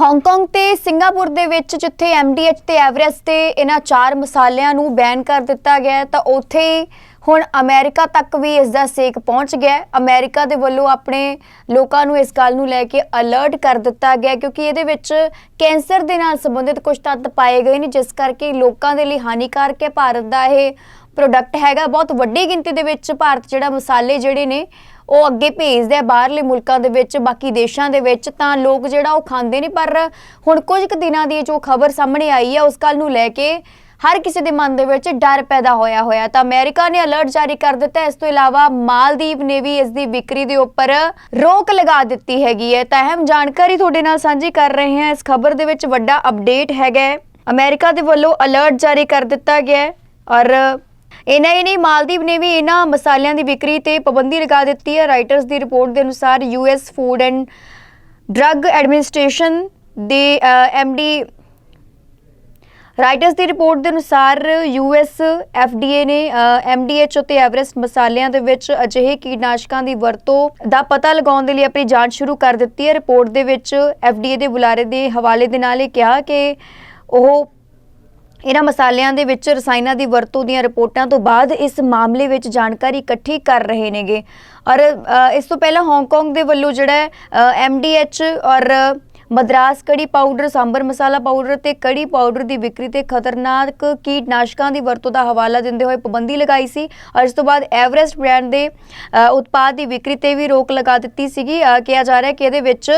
Hong Kong ਤੇ Singapore ਦੇ ਵਿੱਚ ਜਿੱਥੇ ਐਮਡੀਐਚ ਤੇ ਐਵਰੈਸਟ ਤੇ ਇਹਨਾਂ ਚਾਰ ਮਸਾਲਿਆਂ ਨੂੰ ਬੈਨ ਕਰ ਦਿੱਤਾ ਗਿਆ ਤਾਂ ਉੱਥੇ ਹੀ ਹੁਣ ਅਮਰੀਕਾ ਤੱਕ ਵੀ ਇਸ ਦਾ ਸੇਕ ਪਹੁੰਚ ਗਿਆ ਹੈ। ਅਮਰੀਕਾ ਦੇ ਵੱਲੋਂ ਆਪਣੇ ਲੋਕਾਂ ਨੂੰ ਇਸ ਗੱਲ ਨੂੰ ਲੈ ਕੇ ਅਲਰਟ ਕਰ ਦਿੱਤਾ ਗਿਆ ਕਿਉਂਕਿ ਇਹਦੇ ਵਿੱਚ ਕੈਂਸਰ ਦੇ ਨਾਲ ਸੰਬੰਧਿਤ ਕੁਝ ਤੱਤ ਪਾਏ ਗਏ ਨੇ, ਜਿਸ ਕਰਕੇ ਲੋਕਾਂ ਦੇ ਲਈ ਹਾਨੀਕਾਰਕ ਹੈ ਭਾਰਤ ਦਾ ਇਹ ਪ੍ਰੋਡਕਟ ਹੈਗਾ, ਬਹੁਤ ਵੱਡੀ ਗਿਣਤੀ ਦੇ ਵਿੱਚ ਭਾਰਤ ਜਿਹੜਾ ਮਸਾਲੇ ਜਿਹੜੇ ਨੇ, ਉਹ ਅੱਗੇ ਭੇਜਦਾ ਹੈ ਬਾਹਰਲੇ ਮੁਲਕਾਂ ਦੇ ਵਿੱਚ, ਬਾਕੀ ਦੇਸ਼ਾਂ ਦੇ ਵਿੱਚ, ਤਾਂ ਲੋਕ ਜਿਹੜਾ ਉਹ ਖਾਂਦੇ ਨੇ, ਪਰ ਹੁਣ ਕੁਝ ਕੁ ਦਿਨਾਂ ਦੀ ਜੋ ਖਬਰ ਸਾਹਮਣੇ ਆਈ ਹੈ ਉਸ ਗੱਲ ਨੂੰ ਲੈ ਕੇ ਹਰ ਕਿਸੇ ਦੇ ਮਨ ਦੇ ਵਿੱਚ ਡਰ ਪੈਦਾ ਹੋਇਆ ਹੋਇਆ। ਤਾਂ ਅਮਰੀਕਾ ਨੇ ਅਲਰਟ ਜਾਰੀ ਕਰ ਦਿੱਤਾ, ਇਸ ਤੋਂ ਇਲਾਵਾ ਮਾਲਦੀਵ ਨੇ ਵੀ ਇਸ ਦੀ ਵਿਕਰੀ ਦੇ ਉੱਪਰ ਰੋਕ ਲਗਾ ਦਿੱਤੀ ਹੈਗੀ ਹੈ। ਤਾਂ ਅਹਿਮ ਜਾਣਕਾਰੀ ਤੁਹਾਡੇ ਨਾਲ ਸਾਂਝੀ ਕਰ ਰਹੇ ਹਾਂ। ਇਸ ਖਬਰ ਦੇ ਵਿੱਚ ਵੱਡਾ ਅਪਡੇਟ ਹੈਗਾ ਹੈ। ਅਮਰੀਕਾ ਦੇ ਵੱਲੋਂ ਅਲਰਟ ਜਾਰੀ ਕਰ ਦਿੱਤਾ ਗਿਆ ਔਰ ਇਹਨਾਂ ਹੀ ਨਹੀਂ, ਮਾਲਦੀਵ ਨੇ ਵੀ ਇਹਨਾਂ ਮਸਾਲਿਆਂ ਦੀ ਵਿਕਰੀ ਤੇ ਪਾਬੰਦੀ ਲਗਾ ਦਿੱਤੀ ਹੈ। ਰਾਈਟਰਸ ਦੀ ਰਿਪੋਰਟ ਦੇ ਅਨੁਸਾਰ US food and drug administration ਦੇ ਐਮਡੀ ਰਾਈਟਰਸ ਦੀ ਰਿਪੋਰਟ ਦੇ ਅਨੁਸਾਰ ਯੂਐਸ ਐਫਡੀਏ ਨੇ ਐਮਡੀਐਚ ਅਤੇ ਐਵਰੈਸਟ ਮਸਾਲਿਆਂ ਦੇ ਵਿੱਚ ਅਜਿਹੇ ਕੀਟਨਾਸ਼ਕਾਂ ਦੀ ਵਰਤੋਂ ਦਾ ਪਤਾ ਲਗਾਉਣ ਦੇ ਲਈ ਆਪਣੀ ਜਾਂਚ ਸ਼ੁਰੂ ਕਰ ਦਿੱਤੀ ਹੈ। ਰਿਪੋਰਟ ਦੇ ਵਿੱਚ ਐਫਡੀਏ ਦੇ ਬੁਲਾਰੇ ਦੇ ਹਵਾਲੇ ਦੇ ਨਾਲ ਇਹ ਕਿਹਾ ਕਿ ਉਹ ਇਹਨਾਂ ਮਸਾਲਿਆਂ ਦੇ ਵਿੱਚ ਰਸਾਇਣਾਂ ਦੀ ਵਰਤੋਂ ਦੀਆਂ ਰਿਪੋਰਟਾਂ ਤੋਂ ਬਾਅਦ ਇਸ ਮਾਮਲੇ ਵਿੱਚ ਜਾਣਕਾਰੀ ਇਕੱਠੀ ਕਰ ਰਹੇ ਨੇਗੇ। ਔਰ ਇਸ ਤੋਂ ਪਹਿਲਾਂ ਹਾਂਗਕਾਂਗ ਦੇ ਵੱਲੋਂ ਜਿਹੜਾ ਐਮਡੀਐਚ ਔਰ ਮਦਰਾਸ ਕੜੀ ਪਾਊਡਰ ਸਾਂਬਰ ਮਸਾਲਾ ਪਾਊਡਰ ਤੇ ਕੜੀ ਪਾਊਡਰ ਦੀ ਵਿਕਰੀ ਤੇ ਖਤਰਨਾਕ ਕੀਟਨਾਸ਼ਕਾਂ ਦੀ ਵਰਤੋਂ ਦਾ ਹਵਾਲਾ ਦਿੰਦੇ ਹੋਏ ਪਾਬੰਦੀ ਲਗਾਈ ਸੀ। ਔਰ ਇਸ ਤੋਂ ਬਾਅਦ ਐਵਰੈਸਟ ਬ੍ਰਾਂਡ ਦੇ ਉਤਪਾਦ ਦੀ ਵਿਕਰੀ ਤੇ ਵੀ ਰੋਕ ਲਗਾ ਦਿੱਤੀ ਸੀਗੀ। ਕਿਹਾ ਜਾ ਰਿਹਾ ਕਿ ਇਹਦੇ ਵਿੱਚ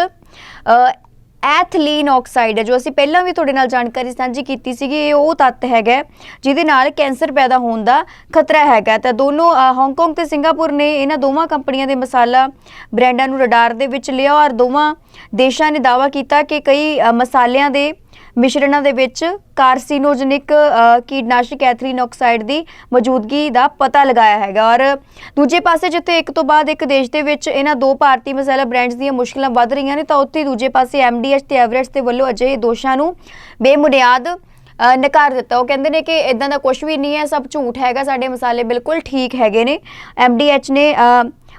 ਐਥਲੀਨ ਆਕਸਾਈਡ ਹੈ ਜੋ ਅਸੀਂ ਪਹਿਲਾਂ ਵੀ ਤੁਹਾਡੇ ਨਾਲ ਜਾਣਕਾਰੀ ਸਾਂਝੀ ਕੀਤੀ ਸੀਗੀ ਇਹ ਉਹ ਤੱਤ ਹੈਗਾ ਜਿਹਦੇ ਨਾਲ ਕੈਂਸਰ ਪੈਦਾ ਹੋਣ ਦਾ ਖਤਰਾ ਹੈਗਾ ਤਾਂ ਦੋਨੋਂ ਅ, ਹਾਂਗਕਾਂਗ ਤੇ ਸਿੰਗਾਪੁਰ ਨੇ ਇਹਨਾਂ ਦੋਵਾਂ ਕੰਪਨੀਆਂ ਦੇ ਮਸਾਲਾ ਬ੍ਰਾਂਡਾਂ ਨੂੰ ਰਡਾਰ ਦੇ ਵਿੱਚ ਲਿਆ ਔਰ ਦੋਵਾਂ ਦੇਸ਼ਾਂ ਨੇ ਦਾਅਵਾ ਕੀਤਾ ਕਿ ਕਈ ਮਸਾਲਿਆਂ ਦੇ ਮਿਸ਼ਰਣਾਂ ਦੇ ਵਿੱਚ ਕਾਰਸੀਨੋਜਨਿਕ ਕੀਟਨਾਸ਼ਕ ਐਥਰੀਨ ਆਕਸਾਈਡ ਦੀ ਮੌਜੂਦਗੀ ਦਾ ਪਤਾ ਲਗਾਇਆ ਹੈਗਾ। ਔਰ ਦੂਜੇ ਪਾਸੇ ਜਿੱਥੇ ਇੱਕ ਤੋਂ ਬਾਅਦ ਇੱਕ ਦੇਸ਼ ਦੇ ਵਿੱਚ ਇਹਨਾਂ ਦੋ ਭਾਰਤੀ ਮਸਾਲਾ ਬ੍ਰਾਂਡਸ ਦੀਆਂ ਮੁਸ਼ਕਲਾਂ ਵੱਧ ਰਹੀਆਂ ਨੇ, ਤਾਂ ਉੱਥੇ ਦੂਜੇ ਪਾਸੇ ਐਮਡੀਐਚ ਤੇ ਐਵਰੈਸਟ ਦੇ ਵੱਲੋਂ ਅਜਿਹੇ ਦੋਸ਼ਾਂ ਨੂੰ ਬੇਬੁਨਿਆਦ ਨਕਾਰ ਦਿੱਤਾ। ਉਹ ਕਹਿੰਦੇ ਨੇ ਕਿ ਇਦਾਂ ਦਾ ਕੁਝ ਵੀ ਨਹੀਂ ਹੈ, ਸਭ ਝੂਠ ਹੈਗਾ, ਸਾਡੇ ਮਸਾਲੇ ਬਿਲਕੁਲ ਠੀਕ ਹੈਗੇ ਨੇ। ਐਮਡੀਐਚ ਨੇ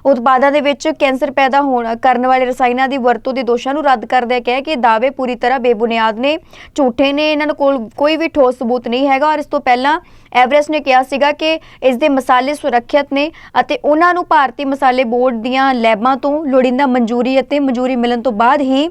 ਉਤਪਾਦਾਂ ਦੇ ਵਿੱਚ ਕੈਂਸਰ ਪੈਦਾ ਹੋਣ ਕਰਨ ਵਾਲੇ ਰਸਾਇਣਾਂ ਦੀ ਵਰਤੋਂ ਦੇ ਦੋਸ਼ਾਂ ਨੂੰ ਰੱਦ ਕਰਦਿਆਂ ਕਿਹਾ ਕਿ ਦਾਅਵੇ ਪੂਰੀ ਤਰ੍ਹਾਂ ਬੇਬੁਨਿਆਦ ਨੇ, ਝੂਠੇ ਨੇ, ਇਹਨਾਂ ਕੋਲ ਕੋਈ ਵੀ ਠੋਸ ਸਬੂਤ ਨਹੀਂ ਹੈਗਾ ਔਰ ਇਸ ਤੋਂ ਪਹਿਲਾਂ ਐਵਰੈਸਟ ਨੇ ਕਿਹਾ ਸੀਗਾ ਕਿ ਇਸ ਦੇ ਮਸਾਲੇ ਸੁਰੱਖਿਅਤ ਨੇ ਅਤੇ ਉਹਨਾਂ ਨੂੰ ਭਾਰਤੀ ਮਸਾਲੇ ਬੋਰਡ ਦੀਆਂ ਲੈਬਾਂ ਤੋਂ ਲੋੜੀਂਦਾ ਮਨਜ਼ੂਰੀ ਅਤੇ ਮਨਜ਼ੂਰੀ ਮਿਲਣ ਤੋਂ ਬਾਅਦ ਹੀ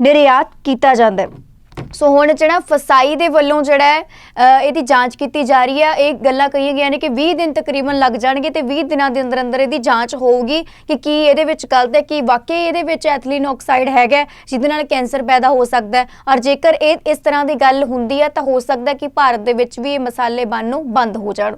ਨਿਰਯਾਤ ਕੀਤਾ ਜਾਂਦਾ ਹੈ। ਸੋ ਹੁਣ ਜਿਹੜਾ ਫਸਾਈ ਦੇ ਵੱਲੋਂ ਜਿਹੜਾ ਹੈ ਇਹਦੀ ਜਾਂਚ ਕੀਤੀ ਜਾ ਰਹੀ ਹੈ। ਇਹ ਗੱਲਾਂ ਕਹੀਆਂ ਗਈਆਂ ਨੇ ਕਿ 20 ਦਿਨ ਤਕਰੀਬਨ ਲੱਗ ਜਾਣਗੇ ਤੇ 20 ਦਿਨਾਂ ਦੇ ਅੰਦਰ ਅੰਦਰ ਇਹਦੀ ਜਾਂਚ ਹੋਊਗੀ ਕਿ ਕੀ ਇਹਦੇ ਵਿੱਚ ਗਲਤ ਹੈ, ਕੀ ਵਾਕਈ ਇਹਦੇ ਵਿੱਚ ਐਥਲੀਨ ਆਕਸਾਈਡ ਹੈਗਾ ਜਿਹਦੇ ਨਾਲ ਕੈਂਸਰ ਪੈਦਾ ਹੋ ਸਕਦਾ ਹੈ। ਔਰ ਜੇਕਰ ਇਹ ਇਸ ਤਰ੍ਹਾਂ ਦੀ ਗੱਲ ਹੁੰਦੀ ਹੈ, ਤਾਂ ਹੋ ਸਕਦਾ ਕਿ ਭਾਰਤ ਦੇ ਵਿੱਚ ਵੀ ਇਹ ਮਸਾਲੇ ਬਣਨੋਂ ਬੰਦ ਹੋ ਜਾਣ।